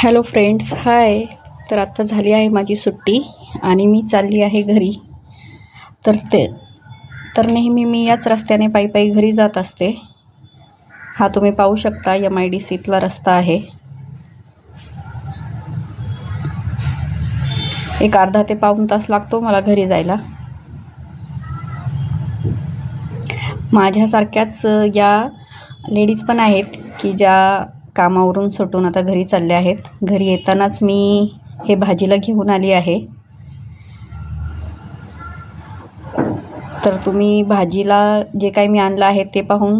Hello friends hi. तर आत्ता झाली आहे माझी सुट्टी आणि मी चालली आहे घरी. तर ते तर नेहमी मी याच रस्त्याने पायी पायी घरी जात असते. हा तुम्ही पाहू शकता एम आय डी सीतला रस्ता आहे. एक अर्धा ते पाऊण तास लागतो मला घरी जायला. माझ्यासारख्याच या लेडीज पण आहेत की ज्या कामावरून सुटून आता घरी चालले आहेत. घरी येतानाच मी हे भाजीला घेऊन आली आहे. तर तुम्ही भाजीला जे काही मी आणलं आहे ते पाहून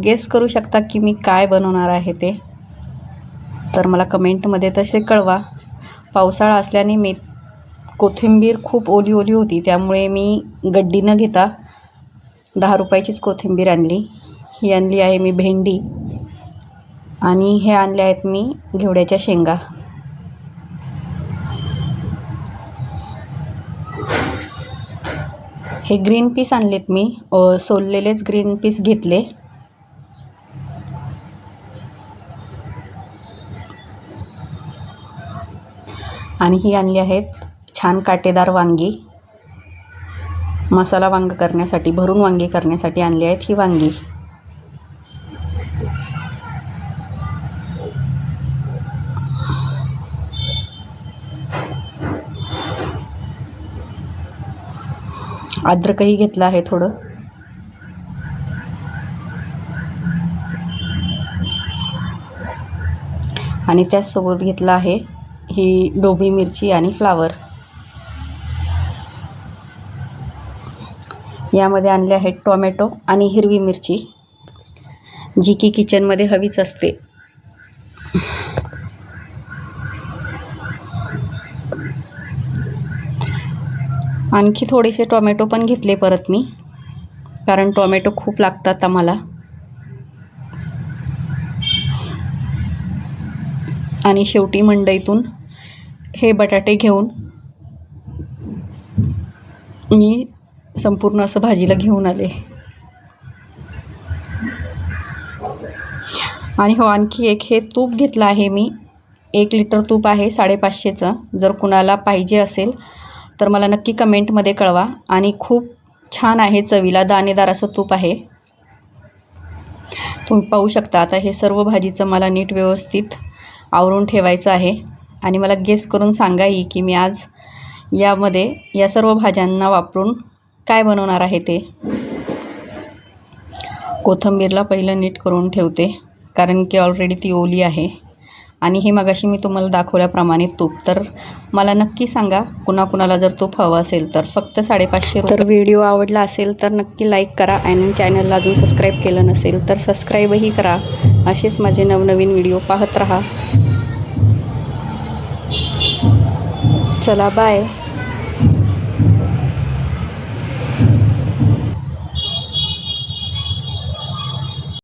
गेस करू शकता की मी काय बनवणार आहे ते. तर मला कमेंटमध्ये तसे कळवा. पावसाळा असल्याने मे कोथिंबीर खूप ओली ओली होती त्यामुळे मी गड्डी न घेता दहा रुपयाचीच कोथिंबीर आणली. ही आणली आहे मी भेंडी. आणि हे आणले आहेत मी घेवड्याच्या शेंगा. हे ग्रीन पीस आणलेत मी. सोललेलेच ग्रीन पीस घेतले. आणि ही आणली आहेत छान काटेदार वांगी. मसाला वांग करण्यासाठी भरून वांगी करण्यासाठी आणली आहेत ही वांगी. अद्रकही घेतलं आहे थोडं. आणि त्याचसोबत घेतलं आहे ही डोबळी मिरची आणि फ्लावर. यामध्ये आणले आहेत टोमॅटो आणि हिरवी मिरची जी की किचनमध्ये हवीच असते. आणखी थोडेसे टोमॅटो पण घेतले परत मी. कारण टोमॅटो खूप लागतात आम्हाला. आणि शेवटी मंडईतून हे बटाटे घेऊन मी संपूर्ण असं भाजीला घेऊन आले. आणि हो आणखी एक हे तूप घेतलं आहे मी. एक लिटर तूप आहे साडेपाचशेचं. जर कुणाला पाहिजे असेल तर मला नक्की कमेंटमध्ये कळवा. आणि खूप छान आहे चवीला दाणेदार असं तूप आहे. तुम्ही पाहू शकता आता हे सर्व भाजीचं मला नीट व्यवस्थित आवरून ठेवायचं आहे. आणि मला गेस करून सांगाही की मी आज यामध्ये या सर्व भाज्यांना वापरून काय बनवणार आहे ते. कोथिंबीरला पहिलं नीट करून ठेवते कारण की ऑलरेडी ती ओली आहे. आणि हे मगाशी मी तुम्हाला दाखवल्याप्रमाणे तूप. तर मला नक्की सांगा कुणाकुणाला जर तूप हवं असेल तर. फक्त साडेपाचशे तर व्हिडिओ आवडला असेल तर नक्की लाईक करा आणि चॅनलला अजून सबस्क्राईब केलं नसेल तर सबस्क्राईबही करा. असेच माझे नवनवीन व्हिडिओ पाहत राहा. चला बाय